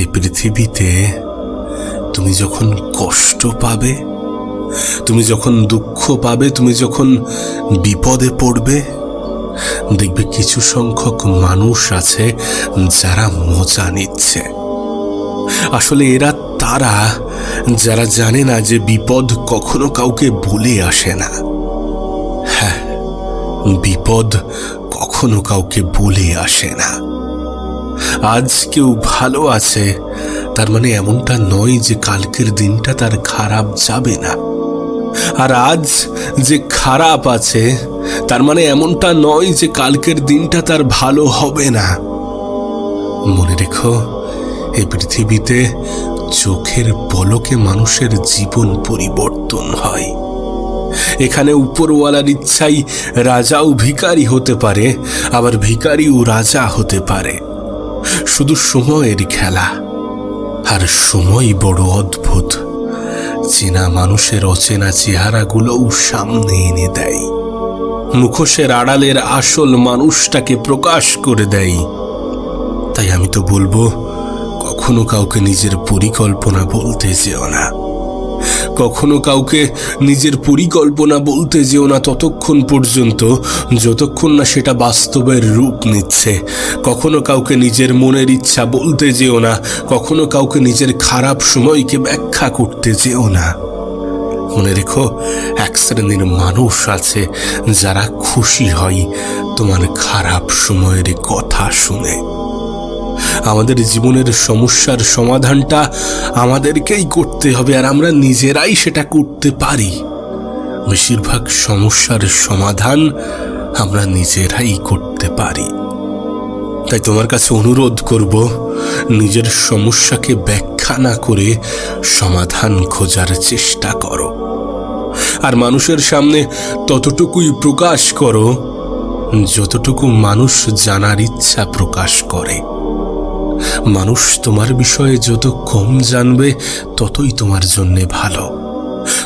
এ পৃথিবীতে তুমি যখন কষ্ট পাবে, তুমি যখন দুঃখ পাবে, তুমি যখন বিপদে পড়বে, দেখবে কিছু সংখ্যক মানুষ আছে যারা মজা নিচ্ছে। আসলে এরা তারা যারা জানে না যে বিপদ কখনো কাউকে বলে আসে না। হ্যাঁ বিপদ কখনো কাউকে বলে আসে না। আজ কেউ ভালো আছে। তার মানে এমনটা নয় যে কালকের দিনটা তার খারাপ যাবে না। আর আজ যে খারাপ আছে, তার মানে এমনটা নয় যে কালকের দিনটা তার ভালো হবে না। মনে রেখো এই পৃথিবীতে চোখের পলকে মানুষের জীবন পরিবর্তন হয়। এখানে উপরওয়ালার ইচ্ছাই রাজাও ভিখারি হতে পারে, আবার ভিখারিও রাজা হতে পারে। শুধু সময়ের খেলা। আর সময় বড় অদ্ভুত। চেনা মানুষের অচেনা চেহারাগুলোও সামনে এনে দেয়। মুখোশের আড়ালের আসল মানুষটাকে প্রকাশ করে দেয়। তাই আমি তো বলব, কখনো কাউকে নিজের পরিকল্পনা বলতে যেও না। কখনো কাউকে নিজের পরিকল্পনা বলতে যেও না ততক্ষণ পর্যন্ত, যতক্ষণ না সেটা বাস্তবের রূপ নিচ্ছে। কখনো কাউকে নিজের মনের ইচ্ছা বলতে যেও না, কখনো কাউকে নিজের খারাপ সময়কে ব্যাখ্যা করতে যেও না। মনে রেখো, এক শ্রেণির মানুষ আছে যারা খুশি হয় তোমার খারাপ সময়ের কথা শুনে। আমাদের জীবনের সমস্যার সমাধানটা আমাদেরকেই করতে হবে আর আমরা নিজেরাই সেটা করতে পারি। বেশিরভাগ সমস্যার সমাধান আমরা নিজেরাই করতে পারি। তাই তোমার কাছে অনুরোধ করব, নিজের সমস্যাকে ব্যাখ্যা না করে সমাধান খোঁজার চেষ্টা করো। আর মানুষের সামনে ততটুকুই প্রকাশ করো, যতটুকু মানুষ জানার ইচ্ছা প্রকাশ করে। মানুষ তোমার বিষয়ে যত কম জানবে, ততই তোমার জন্যে ভালো।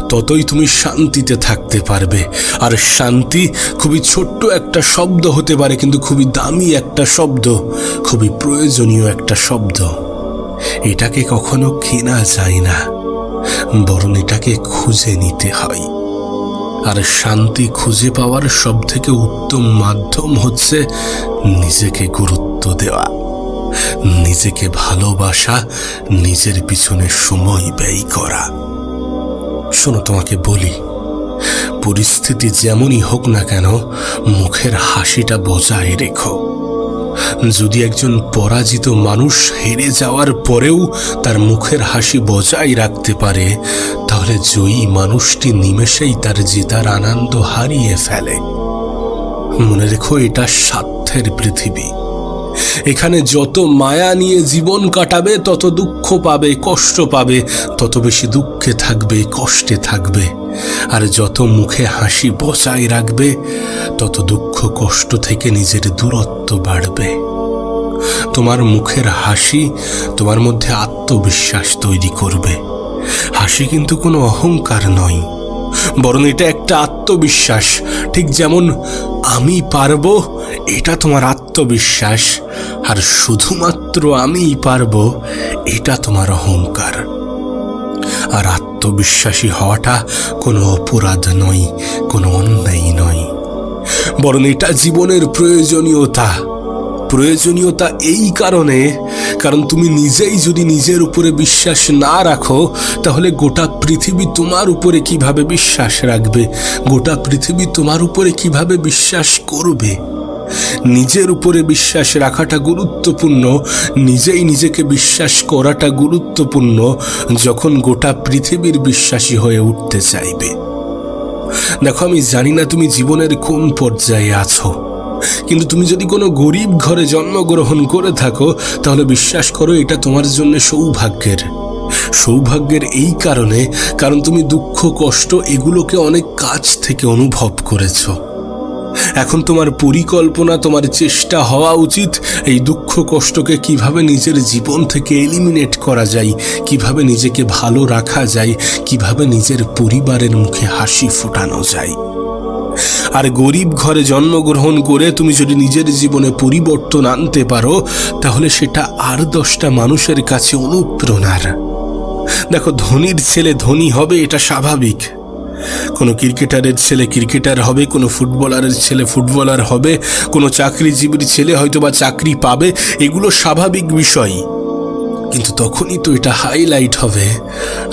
ততই তুমি শান্তিতে থাকতে পারবে। আর শান্তি খুবই ছোট্ট একটা শব্দ হতে পারে, কিন্তু খুবই দামি একটা শব্দ, খুবই প্রয়োজনীয় একটা শব্দ। এটাকে কখনো কেনা যায় না, বরং এটাকে খুঁজে নিতে হয়। আর শান্তি খুঁজে পাওয়ার সব থেকে উত্তম মাধ্যম হচ্ছে নিজেকে গুরুত্ব দেওয়া। নিজেকে ভালোবাসা, নিজের পিছনে সময় ব্যয় করা। শোনো, তোমাকে বলি, পরিস্থিতি যেমনই হোক না কেন, মুখের হাসিটা বজায় রেখো। যদি একজন পরাজিত মানুষ হেরে যাওয়ার পরেও তার মুখের হাসি বজায় রাখতে পারে, তাহলে জয়ী মানুষটি নিমেষেই তার জেতার আনন্দ হারিয়ে ফেলে। মনে রেখো, এটা স্বার্থের পৃথিবী। এখানে যত মায়া নিয়ে জীবন কাটাবে, তত দুঃখ পাবে, কষ্ট পাবে, তত বেশি দুঃখে থাকবে, কষ্টে থাকবে। আর যত মুখে হাসি বজায় রাখবে, তত দুঃখ কষ্ট থেকে নিজের দূরত্ব বাড়বে। তোমার মুখের হাসি তোমার মধ্যে আত্মবিশ্বাস তৈরি করবে। হাসি কিন্তু কোনো অহংকার নয়, বরং এটা একটা আত্মবিশ্বাস। ঠিক যেমন আমি পারব এটা তোমার আত্মবিশ্বাস, আর শুধুমাত্র আমিই পারব, এটা তোমার অহংকার। আর আত্মবিশ্বাসী হওয়াটা কোনো অপরাধ নয়, কোনো অন্যায় নয়। বরং এটা জীবনের প্রয়োজনীয়তা। প্রয়োজনীয়তা এই কারণে, কারণ তুমি নিজেই যদি নিজের উপরে বিশ্বাস না রাখো, তাহলে গোটা পৃথিবী তোমার উপরে কীভাবে বিশ্বাস রাখবে? গোটা পৃথিবী তোমার উপরে কীভাবে বিশ্বাস করবে? নিজের উপরে বিশ্বাস রাখাটা গুরুত্বপূর্ণ, নিজেই নিজেকে বিশ্বাস করাটা গুরুত্বপূর্ণ, যখন গোটা পৃথিবীর বিশ্বাসী হয়ে উঠতে চাইবে। দেখো, আমি জানি না তুমি জীবনের কোন পর্যায়ে আছো, কিন্তু তুমি যদি কোনো গরিব ঘরে জন্মগ্রহণ করে থাকো, তাহলে বিশ্বাস করো এটা তোমার জন্য সৌভাগ্যের। সৌভাগ্যের এই কারণে, কারণ তুমি দুঃখ, কষ্ট এগুলোকে অনেক কাছ থেকে অনুভব করেছ। এখন তোমার পরিকল্পনা, তোমার চেষ্টা হওয়া উচিত। এই দুঃখ কষ্টকে কীভাবে নিজের জীবন থেকে এলিমিনেট করা যায়, কীভাবে নিজেকে ভালো রাখা যায়, কীভাবে নিজের পরিবারের মুখে হাসি ফোটানো যায়। আর গরিব ঘরে জন্মগ্রহণ করে তুমি যদি নিজের জীবনে পরিবর্তন আনতে পারো, তাহলে সেটা আর দশটা মানুষের কাছে অনুপ্রেরণার। দেখো, ধনীর ছেলে ধনী হবে, এটা স্বাভাবিক। কোনো ক্রিকেটারের ছেলে ক্রিকেটার হবে, কোনো ফুটবলারের ছেলে ফুটবলার হবে, কোনো চাকরিজীবীর ছেলে হয়তো বা চাকরি পাবে, এগুলো স্বাভাবিক বিষয়। কিন্তু তখনই তো এটা হাইলাইট হবে,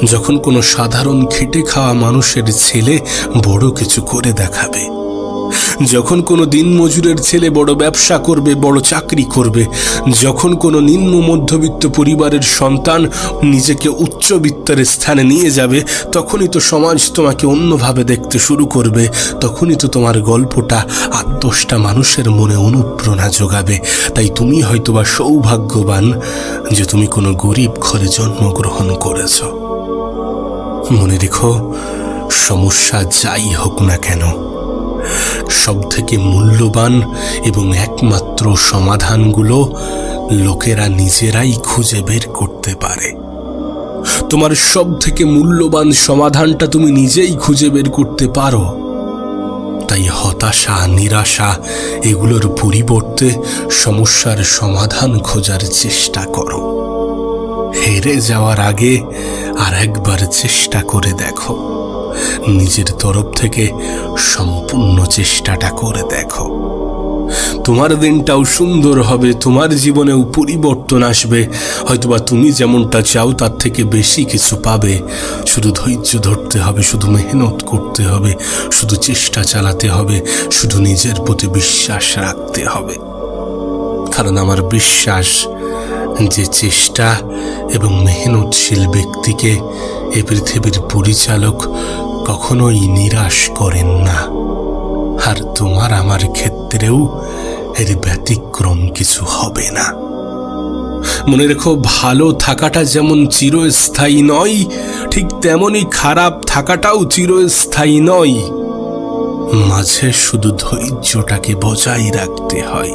যখন কোনো সাধারণ খেটে খাওয়া মানুষের ছেলে বড় কিছু করে দেখাবে। যখন কোনো দিনমজুরের ছেলে বড় ব্যবসা করবে, বড় চাকরি করবে, যখন কোনো নিম্ন মধ্যবিত্ত পরিবারের সন্তান নিজেকে উচ্চবিত্তের স্থানে নিয়ে যাবে, তখনই তো সমাজ তোমাকে অন্যভাবে দেখতে শুরু করবে, তখনই তো তোমার গল্পটা দশটা মানুষের মনে অনুপ্রেরণা যোগাবে। তাই তুমি হয়তোবা সৌভাগ্যবান যে তুমি কোনো গরিব ঘরে জন্মগ্রহণ করেছ। মনে রেখো, সমস্যা যাই হোক না কেন সব থেকে মূল্যবান এবং একমাত্র সমাধানগুলো লোকেরা নিজেরাই খুঁজে বের করতে পারে। তোমার সব থেকে মূল্যবান সমাধানটা তুমি নিজেই খুঁজে বের করতে পারো। তাই হতাশা, নিরাশা, এগুলোর পরিবর্তে সমস্যার সমাধান খোঁজার চেষ্টা করো। হেরে যাওয়ার আগে আর একবার চেষ্টা করে দেখো। নিজের তরফ থেকে সম্পূর্ণ চেষ্টাটা করে দেখো। তোমার দিনটাও সুন্দর হবে, তোমার জীবনেও পরিবর্তন আসবে। হয়তোবা তুমি যেমনটা চাও, তার থেকে বেশি কিছু পাবে। শুধু ধৈর্য ধরতে হবে, শুধু মেহনত করতে হবে, শুধু চেষ্টা চালাতে হবে, শুধু নিজের প্রতি বিশ্বাস রাখতে হবে। কারণ আমার বিশ্বাস যে চেষ্টা এবং মেহনতশীল ব্যক্তিকে এ পৃথিবীর পরিচালক কখনোই নিরাশ করেন না। আর তোমার আমার ক্ষেত্রেও এর ব্যতিক্রম কিছু হবে না। মনে রেখো, ভালো থাকাটা যেমন চিরস্থায়ী নয়, ঠিক তেমনই খারাপ থাকাটাও চিরস্থায়ী নয়। মাঝে শুধু ধৈর্যটাকে বজায় রাখতে হয়।